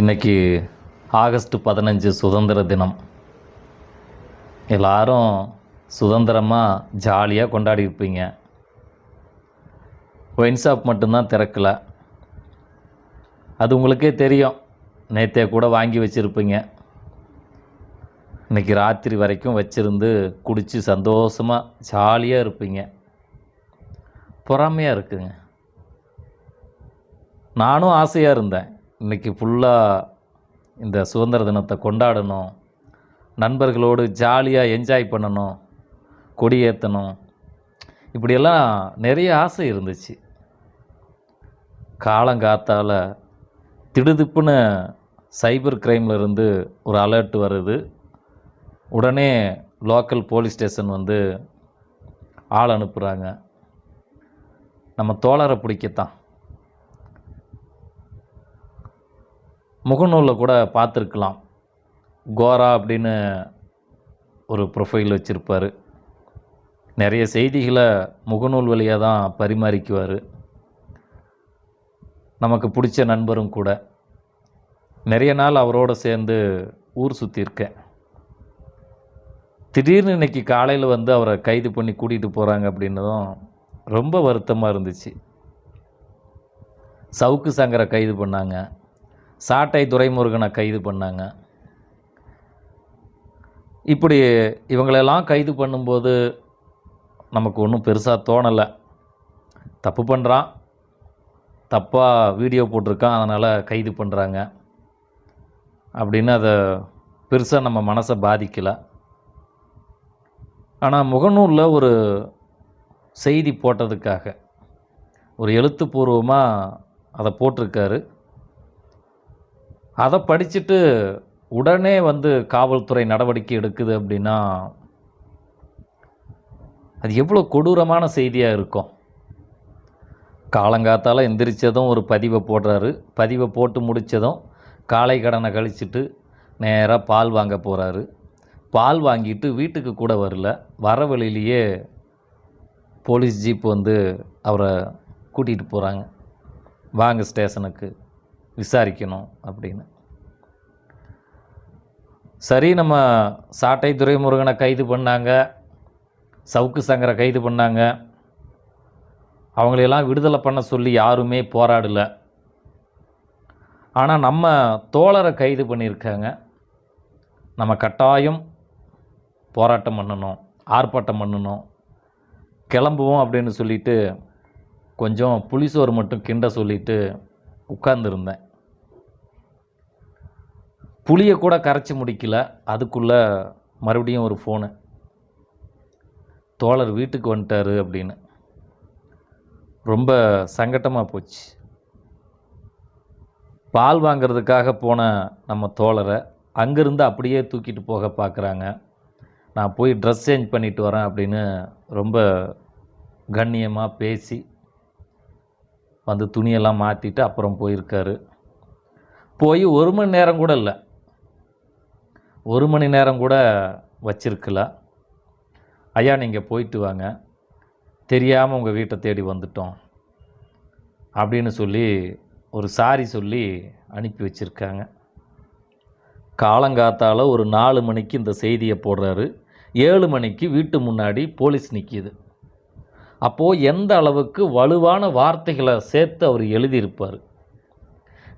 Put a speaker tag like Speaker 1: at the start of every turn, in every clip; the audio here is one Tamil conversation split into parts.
Speaker 1: இன்றைக்கி ஆகஸ்ட் பதினஞ்சு சுதந்திர தினம் எல்லாரும் சுதந்திரமாக ஜாலியாக கொண்டாடி இருப்பீங்க ஒயின் ஷாப் மட்டும்தான் திறக்கலை அது உங்களுக்கே தெரியும் நேற்றே கூட வாங்கி வச்சுருப்பீங்க இன்றைக்கி ராத்திரி வரைக்கும் வச்சுருந்து குடித்து சந்தோஷமாக ஜாலியாக இருப்பீங்க பொறாமையாக இருக்குங்க நானும் ஆசையாக இருந்தேன் இன்றைக்கி ஃபுல்லாக இந்த சுதந்திர தினத்தை கொண்டாடணும் நண்பர்களோடு ஜாலியாக என்ஜாய் பண்ணணும் கொடியேற்றணும் இப்படியெல்லாம் நிறைய ஆசை இருந்துச்சு காலங்காத்தால் திடுதிப்புன்னு சைபர் கிரைமில் இருந்து ஒரு அலர்ட் வருது உடனே லோக்கல் போலீஸ் ஸ்டேஷன் வந்து ஆள் அனுப்புகிறாங்க நம்ம தோழரை பிடிக்கத்தான் முகநூலில் கூட பார்த்துருக்கலாம் கோரா அப்படின்னு ஒரு ப்ரொஃபைல் வச்சுருப்பார் நிறைய செய்திகளை முகநூல் வழியாக தான் பரிமாறிக்குவார் நமக்கு பிடிச்ச நண்பரும் கூட நிறைய நாள் அவரோடு சேர்ந்து ஊர் சுற்றியிருக்கேன் திடீர்னு இன்றைக்கி காலையில் வந்து அவரை கைது பண்ணி கூட்டிகிட்டு போகிறாங்க அப்படின்னதும் ரொம்ப வருத்தமாக இருந்துச்சு சவுக்கு சங்கரை கைது பண்ணாங்க சாட்டை துரைமுருகனை கைது பண்ணாங்க இப்படி இவங்களெல்லாம் கைது பண்ணும்போது நமக்கு ஒன்றும் பெருசாக தோணலை தப்பு பண்ணுறான் தப்பாக வீடியோ போட்டிருக்கான் அதனால் கைது பண்ணுறாங்க அப்படின்னு அதை பெருசாக நம்ம மனசை பாதிக்கலை ஆனால் முகநூலில் ஒரு செய்தி போட்டதுக்காக ஒரு எழுத்துப்பூர்வமாக அதை போட்டிருக்காரு அதை படிச்சுட்டு உடனே வந்து காவல்துறை நடவடிக்கை எடுக்குது அப்படின்னா அது எவ்வளோ கொடூரமான செய்தியாக இருக்கும் காலங்காத்தால் எந்திரிச்சதும் ஒரு பதிவை போடுறாரு பதிவை போட்டு முடித்ததும் காலை கடனை கழிச்சுட்டு நேராக பால் வாங்க போகிறாரு பால் வாங்கிட்டு வீட்டுக்கு கூட வரல வர வழியிலேயே போலீஸ் ஜீப் வந்து அவரை கூட்டிகிட்டு போகிறாங்க வாங்க ஸ்டேஷனுக்கு விசாரிக்கணும் அப்படின்னு சரி நம்ம சாட்டை துரைமுருகனை கைது பண்ணாங்க சவுக்கு சங்கரை கைது பண்ணாங்க அவங்களையெல்லாம் விடுதலை பண்ண சொல்லி யாருமே போராடலை ஆனால் நம்ம தோழரை கைது பண்ணியிருக்காங்க நம்ம கட்டாயம் போராட்டம் பண்ணணும் ஆர்ப்பாட்டம் பண்ணணும் கிளம்புவோம் அப்படின்னு சொல்லிவிட்டு கொஞ்சம் புளிசோறு மட்டும் கிண்ட சொல்லிவிட்டு உட்கார்ந்துருந்தேன் புளியை கூட கரைச்சி முடிக்கல அதுக்குள்ளே மறுபடியும் ஒரு ஃபோனு தோழர் வீட்டுக்கு வந்துட்டார் அப்படின்னு ரொம்ப சங்கட்டமாக போச்சு பால் வாங்கிறதுக்காக போன நம்ம தோழரை அங்கேருந்து அப்படியே தூக்கிட்டு போக பார்க்குறாங்க நான் போய் ட்ரெஸ் சேஞ்ச் பண்ணிட்டு வரேன் அப்படின்னு ரொம்ப கண்ணியமாக பேசி வந்து துணியெல்லாம் மாற்றிட்டு அப்புறம் போயிருக்காரு போய் ஒரு மணி நேரம் கூட இல்லை ஒரு மணி நேரம் கூட வச்சிருக்கல ஐயா நீங்கள் போயிட்டு வாங்க தெரியாமல் உங்கள் வீட்டை தேடி வந்துட்டோம் அப்படின்னு சொல்லி ஒரு சாரி சொல்லி அனுப்பி வச்சுருக்காங்க காலங்காத்தால் ஒரு நாலு மணிக்கு இந்த செய்தியை போடுறாரு ஏழு மணிக்கு வீட்டு முன்னாடி போலீஸ் நிற்கிது அப்போது எந்த அளவுக்கு வலுவான வார்த்தைகளை சேர்த்து அவர் எழுதியிருப்பார்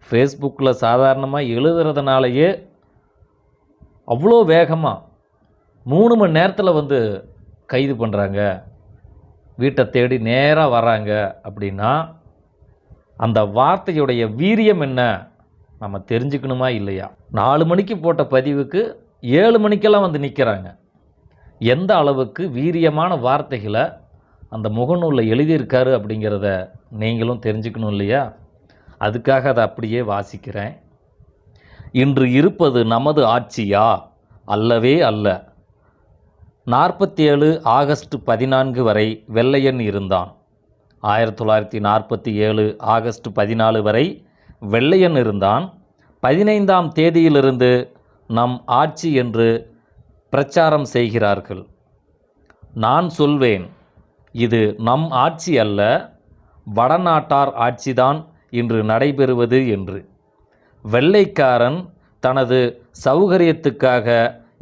Speaker 1: ஃபேஸ்புக்கில் சாதாரணமாக எழுதுறதுனாலேயே அவ்வளோ வேகமாக மூணு மணி நேரத்தில் வந்து கைது பண்ணுறாங்க வீட்டை தேடி நேராக வராங்க அப்படின்னா அந்த வார்த்தையுடைய வீரியம் என்ன நம்ம தெரிஞ்சுக்கணுமா இல்லையா நாலு மணிக்கு போட்ட பதிவுக்கு ஏழு மணிக்கெல்லாம் வந்து நிற்கிறாங்க எந்த அளவுக்கு வீரியமான வார்த்தைகளை அந்த முகநூலில் எழுதியிருக்காரு அப்படிங்கிறத நீங்களும் தெரிஞ்சுக்கணும் இல்லையா அதுக்காக அதை அப்படியே வாசிக்கிறேன் இன்று இருப்பது நமது ஆட்சியா அல்லவே அல்ல நாற்பத்தி ஏழு ஆகஸ்ட் பதினான்கு வரை வெள்ளையன் இருந்தான் ஆயிரத்தி தொள்ளாயிரத்தி நாற்பத்தி ஏழு ஆகஸ்ட் பதினாலு வரை வெள்ளையன் இருந்தான் பதினைந்தாம் தேதியிலிருந்து நம் ஆட்சி என்று பிரச்சாரம் செய்கிறார்கள் நான் சொல்வேன் இது நம் ஆட்சி அல்ல வடநாட்டார் ஆட்சிதான் இன்று நடைபெறுவது என்று வெள்ளைக்காரன் தனது சௌகரியத்துக்காக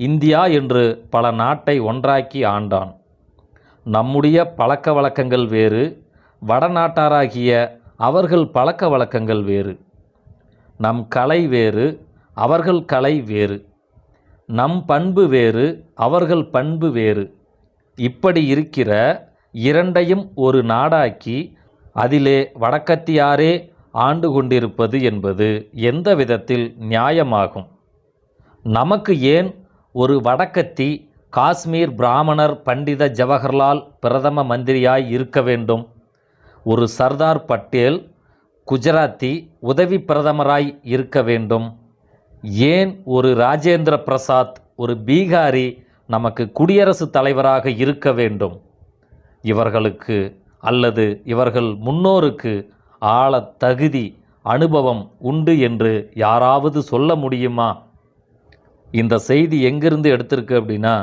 Speaker 1: இந்தியா என்று பல நாட்டை ஒன்றாக்கி ஆண்டான் நம்முடைய பழக்க வழக்கங்கள் வேறு வடநாட்டாராகிய அவர்கள் பழக்க வழக்கங்கள் வேறு நம் கலை வேறு அவர்கள் கலை வேறு நம் பண்பு வேறு அவர்கள் பண்பு வேறு இப்படி இருக்கிற இரண்டையும் ஒரு நாடாக்கி அதிலே வடக்கத்தியாரே ஆண்டு கொண்டிருப்பது என்பது எந்த விதத்தில் நியாயமாகும் நமக்கு ஏன் ஒரு வடக்கத்தி காஷ்மீர் பிராமணர் பண்டித ஜவஹர்லால் பிரதம மந்திரியாய் இருக்க வேண்டும் ஒரு சர்தார் பட்டேல் குஜராத்தி உதவி பிரதமராய் இருக்க வேண்டும் ஏன் ஒரு ராஜேந்திர பிரசாத் ஒரு பீகாரி நமக்கு குடியரசுத் தலைவராக இருக்க வேண்டும் இவர்களுக்கு அல்லது இவர்கள் முன்னோருக்கு ஆழ தகுதி அனுபவம் உண்டு என்று யாராவது சொல்ல முடியுமா இந்த செய்தி எங்கிருந்து எடுத்திருக்கு அப்படின்னா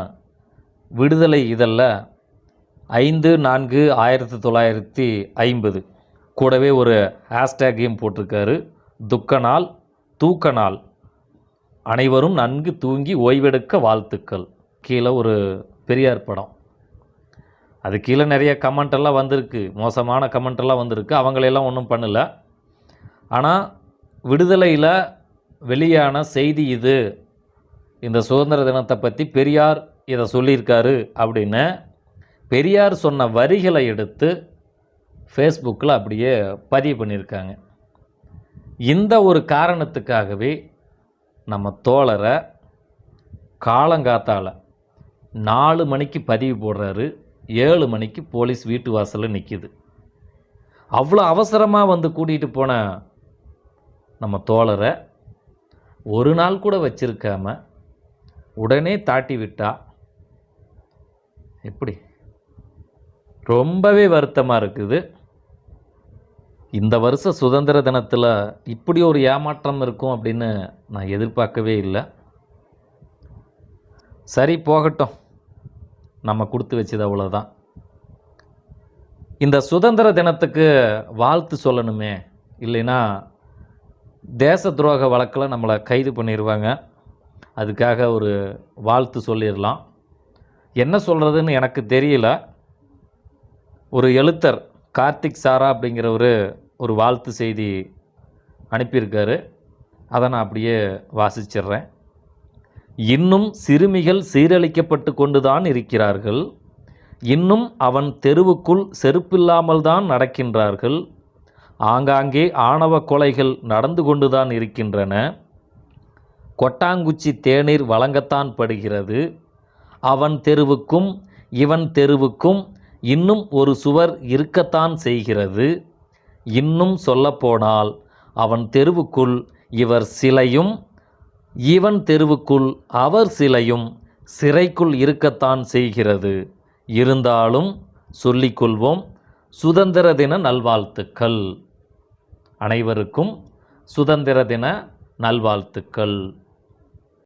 Speaker 1: விடுதலை இதழில் ஐந்து நான்கு ஆயிரத்தி தொள்ளாயிரத்தி ஐம்பது கூடவே ஒரு ஹேஷ்டேக்கையும் போட்டிருக்காரு துக்க நாள் தூக்க நாள் அனைவரும் நன்கு தூங்கி ஓய்வெடுக்க வாழ்த்துக்கள் கீழே ஒரு பெரியார் படம் அது கீழே நிறைய கமெண்ட் எல்லாம் வந்திருக்கு மோசமான கமெண்ட் எல்லாம் வந்திருக்கு அவங்களையெல்லாம் ஒன்றும் பண்ணலை ஆனால் விடுதலையில் வெளியான செய்தி இது இந்த சுதந்திர தினத்தை பற்றி பெரியார் இதை சொல்லியிருக்காரு அப்படின்னு பெரியார் சொன்ன வரிகளை எடுத்து ஃபேஸ்புக்கில் அப்படியே பதிவு பண்ணியிருக்காங்க இந்த ஒரு காரணத்துக்காகவே நம்ம தோழரை காலங்காத்தால் நாலு மணிக்கு பதிவு போடுறாரு ஏழு மணிக்கு போலீஸ் வீட்டு வாசலில் நிற்கிது அவ்வளோ அவசரமாக வந்து கூட்டிகிட்டு போன நம்ம தோழரை ஒரு நாள் கூட வச்சிருக்காம உடனே தாட்டி விட்டா எப்படி ரொம்பவே வருத்தமாக இருக்குது இந்த வருஷ சுதந்திர தினத்தில் இப்படி ஒரு ஏமாற்றம் இருக்கும் அப்படின்னு நான் எதிர்பார்க்கவே இல்லை சரி போகட்டும் நம்ம கொடுத்து வச்சது அவ்வளோதான் இந்த சுதந்திர தினத்துக்கு வாழ்த்து சொல்லணுமே இல்லைன்னா தேச துரோக வழக்கில் நம்மளை கைது பண்ணிடுவாங்க அதுக்காக ஒரு வாழ்த்து சொல்லிடலாம் என்ன சொல்கிறதுன்னு எனக்கு தெரியல ஒரு எழுத்தர் கார்த்திக் சாரா ஒரு ஒரு வாழ்த்து செய்தி அனுப்பியிருக்காரு அதை நான் அப்படியே வாசிச்சிட்றேன் இன்னும் சிறுமிகள் சீரழிக்கப்பட்டு கொண்டுதான் இருக்கிறார்கள் இன்னும் அவன் தெருவுக்குள் செருப்பில்லாமல் தான் நடக்கின்றார்கள் ஆங்காங்கே ஆணவ கொலைகள் நடந்து கொண்டுதான் இருக்கின்றன கொட்டாங்குச்சி தேநீர் வழங்கத்தான் படுகிறது அவன் தெருவுக்கும் இவன் தெருவுக்கும் இன்னும் ஒரு சுவர் இருக்கத்தான் செய்கிறது இன்னும் சொல்லப்போனால் அவன் தெருவுக்குள் இவர் சிலையும் இவன் தெருவுக்குள் அவர் சிலையும் சிறைக்குள் இருக்கத்தான் செய்கிறது இருந்தாலும் சொல்லிக்கொள்வோம் சுதந்திர தின நல்வாழ்த்துக்கள் அனைவருக்கும் சுதந்திர தின நல்வாழ்த்துக்கள்